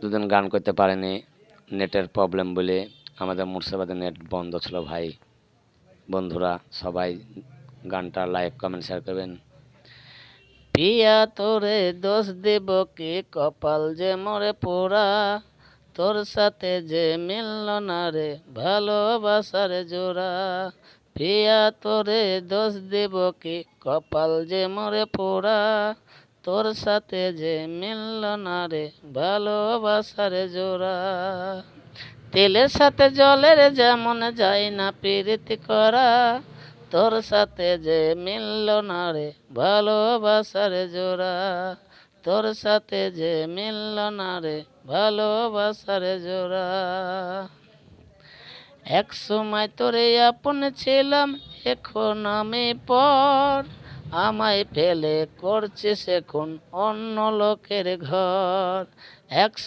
দুদিন গান করতে পারেনি। নেটের প্রবলেম বলে আমাদের মুর্শিদাবাদে নেট বন্ধ ছিল ভাই। বন্ধুরা, সবাই গানটা লাইভ কমেন্ট শেয়ার করবেন। পিয়া তোরে দোষ দেব কি? কপাল যে মরে পোড়া। তোর সাথে যে মিলল না রে, ভালোবাসার জোড়া। পিয়া তোরে দোষ দেব কি? কপাল যে মরে পোড়া। তোর সাথে যে মিলল না রে, ভালোবাসার জোড়া। তেলের সাথে জলের যেমন যায় না প্রীতি করা। তোর সাথে যে মিলল না রে, ভালোবাসার জোড়া। তোর সাথে যে মিলল না রে, ভালোবাসার জোড়া। এক সময় তোরে আপন ছিলাম, এখন আমি পর। আমায় ফেলে করছে সেখন অন্য লোকের ঘর। এক